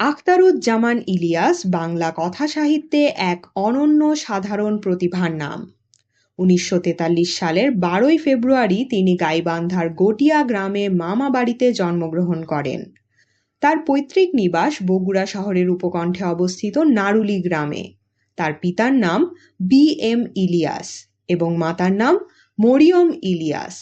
আখতারুজ্জামান ইলিয়াস বাংলা কথা সাহিত্যে এক অনন্য সাধারণ প্রতিভার নাম। উনিশশো তেতাল্লিশ সালের বারোই ফেব্রুয়ারি তিনি গাইবান্ধার গটিয়া গ্রামে মামা বাড়িতে জন্মগ্রহণ করেন। তার পৈতৃক নিবাস বগুড়া শহরের উপকণ্ঠে অবস্থিত নারুলি গ্রামে। তার পিতার নাম বি এম ইলিয়াস এবং মাতার নাম মরিয়ম ইলিয়াস।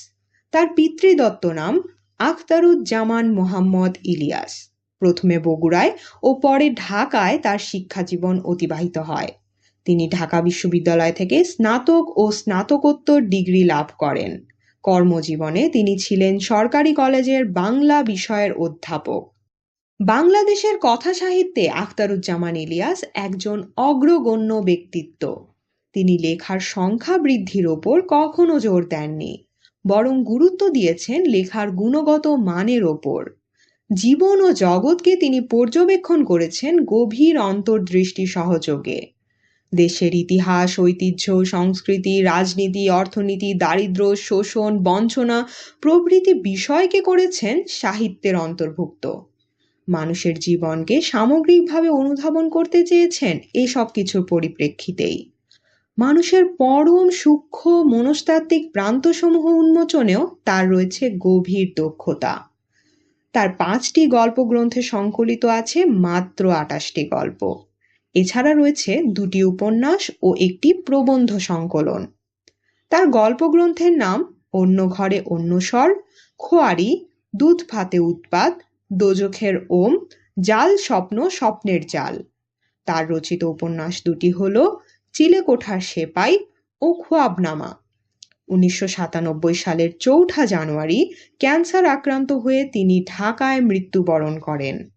তার পিতৃদত্ত নাম আখতারুজ্জামান মোহাম্মদ ইলিয়াস। প্রথমে বগুড়ায় ও পরে ঢাকায় তার শিক্ষাজীবন অতিবাহিত হয়। তিনি ঢাকা বিশ্ববিদ্যালয় থেকে স্নাতক ও স্নাতকোত্তর ডিগ্রি লাভ করেন। কর্মজীবনে তিনি ছিলেন সরকারি কলেজের বাংলা বিষয়ের অধ্যাপক। বাংলাদেশের কথা সাহিত্যে আখতারুজ্জামান ইলিয়াস একজন অগ্রগণ্য ব্যক্তিত্ব। তিনি লেখার সংখ্যা বৃদ্ধির ওপর কখনো জোর দেননি, বরং গুরুত্ব দিয়েছেন লেখার গুণগত মানের ওপর। জীবন ও জগৎকে তিনি পর্যবেক্ষণ করেছেন গভীর অন্তর্দৃষ্টি সহযোগে। দেশের ইতিহাস, ঐতিহ্য, সংস্কৃতি, রাজনীতি, অর্থনীতি, দারিদ্র, শোষণ, বঞ্চনা প্রভৃতি বিষয়কে করেছেন সাহিত্যের অন্তর্ভুক্ত। মানুষের জীবনকে সামগ্রিকভাবে অনুধাবন করতে চেয়েছেন এসব কিছুর পরিপ্রেক্ষিতেই। মানুষের পরম সূক্ষ্ম মনস্তাত্ত্বিক প্রান্তসমূহ উন্মোচনেও তার রয়েছে গভীর দক্ষতা। তার পাঁচটি গল্পগ্রন্থে সংকলিত আছে মাত্র আটাশটি গল্প। এছাড়া রয়েছে দুটি উপন্যাস ও একটি প্রবন্ধ সংকলন। তার গল্পগ্রন্থের নাম অন্য ঘরে অন্য স্বর, খোয়ারি, দুধ ফাতে উৎপাত, দোজখের ওম, জাল স্বপ্ন স্বপ্নের জাল। তার রচিত উপন্যাস দুটি হল চিলেকোঠার সেপাই ও খোয়াবনামা। উনিশশো সাতানব্বই সালের চৌঠা জানুয়ারি ক্যান্সার আক্রান্ত হয়ে তিনি ঢাকায় মৃত্যুবরণ করেন।